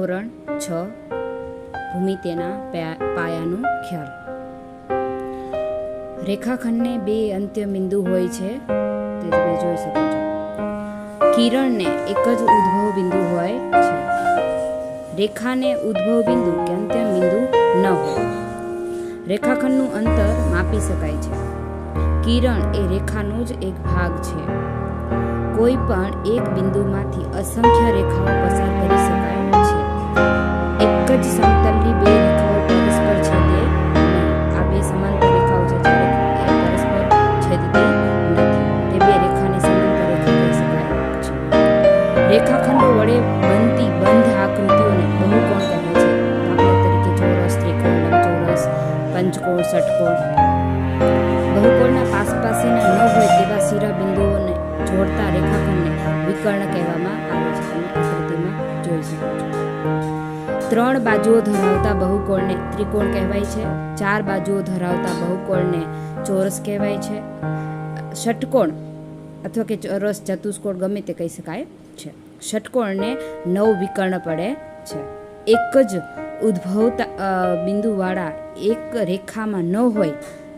ધોરણ છ, ભૂમિ તેના ખ્યાલ. રેખાખંડને બે અંત્ય બિંદુ હોય છે, તે તમે જોઈ શકો છો. કિરણને એક જ ઉદ્ભવ બિંદુ હોય છે. રેખાને ઉદ્ભવ બિંદુ કે અંત્ય બિંદુ ન હોય. રેખાખંડનું અંતર માપી શકાય છે. કિરણ એ રેખાનો જ એક ભાગ છે. કોઈ પણ એક બિંદુમાંથી અસંખ્ય રેખાઓ પસાર કરી એક જ સમતલની બે રેખાઓ પરસ્પર છેદે આ બે સમાંતર રેખાઓ છે જ્યારે એ પરસ્પર છેદતી નથી. તે બે રેખાને સમાંતર રેખા કહી શકાય. છે રેખાખંડો વડે બનતી બંધ આકૃતિઓને બહુકોણ કહે છે? દાખલા તરીકે ચોરસ, ત્રિકોણ, ચોરસ, પંચકોણ, ષટકોણ. બહુકોણના આસપાસના પાસેના ન હોય તેવા શિરા બિંદુઓને જોડતા રેખાખંડને વિકર્ણ કહેવામાં આવે છે. તમે આકૃતિમાં જોઈ શકો છો. ત્રણ બાજુઓ ધરાવતા બહુકોણને ત્રિકોણ કહેવાય છે. ચાર બાજુઓ ધરાવતા બહુકોણને ચોરસ કહેવાય છે. ષટકોણ અથવા કે ચોરસ ચતુષ્કોણ ગમે તે કહી શકાય છે. ષટકોણને નવ વિકર્ણ પડે છે. એક જ ઉદ્ભવતા બિંદુવાળા એક રેખામાં ન હોય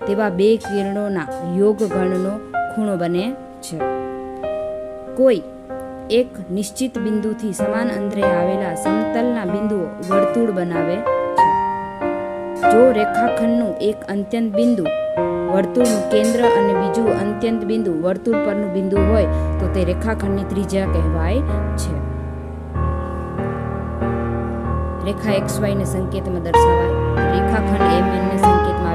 તેવા બે કિરણોના યોગ ગણનો ખૂણો બને છે. કોઈ એક નિશ્ચિત બિંદુથી સમાન અંતરે આવેલા સમતલના બિંદુઓ વર્તુળ બનાવે છે. જો રેખાખંડનું એક અત્યંત બિંદુ વર્તુળનું કેન્દ્ર અને બીજું અત્યંત બિંદુ વર્તુળ પરનું બિંદુ હોય, તો તે રેખાખંડની ત્રિજ્યા કહેવાય છે. રેખા એક્સ વાયને સંકેતમાં દર્શાવાય. રેખાખંડ એમ એનને સંકેતમાં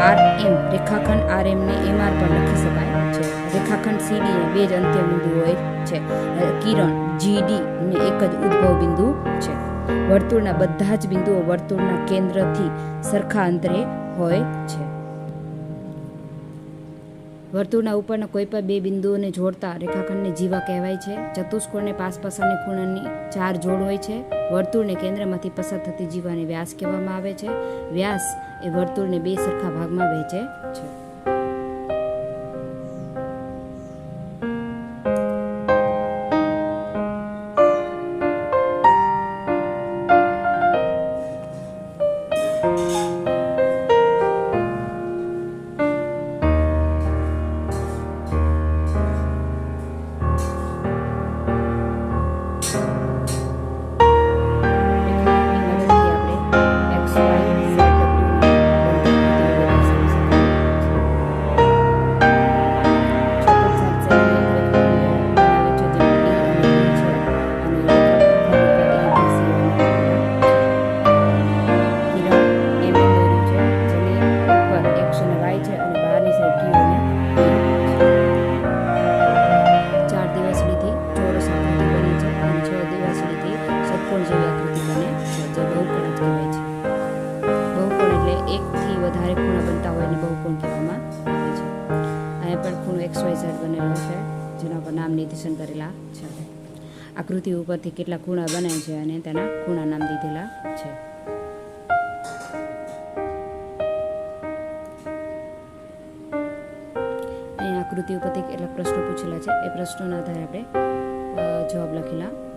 આર એમ રેખાખંડ આર એમને એમ આર પણ લખી શકાય છે. રેખાખંડ સીડી બે જ અંત્ય બિંદુ હોય છે. કિરણ કિરણ જીડી ને એક જ ઉદ્ભવ બિંદુ છે. વર્તુળના બધા જ બિંદુઓ વર્તુળના કેન્દ્રથી સરખા અંતરે હોય છે. વર્તુળના ઉપરના કોઈ પણ બે બિંદુઓને જોડતા રેખાખંડને જીવા કહેવાય છે. ચતુષ્કોણને પાસ પાસાની ખૂણાની ચાર જોડ હોય છે. વર્તુળને કેન્દ્રમાંથી પસાર થતી જીવાને વ્યાસ કહેવામાં આવે છે. વ્યાસ એ વર્તુળને બે સરખા ભાગમાં વહેંચે છે. ચાર દિવસડીથી ચોરસ આકૃતિ બને છે. અને છ દિવસડીથી ષટકોણ જેવી આકૃતિ બને છે, જે બહુકોણ જ કહેવાય છે. બહુકોણ એટલે એકથી વધારે ખૂણા બનતા હોય એને બહુકોણ કહેવામાં આવે છે. અહીંયા પણ ખૂણો એક્સ ઝેડ બનેલો છે, જેના પર નામ નિર્દેશન કરેલા છે. આકૃતિ ઉપરથી કેટલા ખૂણા બને છે અને તેના ખૂણા નામ દીધેલા છે. આકૃતિ ઉપરથી કેટલાક પ્રશ્નો પૂછેલા છે. એ પ્રશ્નોના આધારે આપણે જવાબ લખેલા.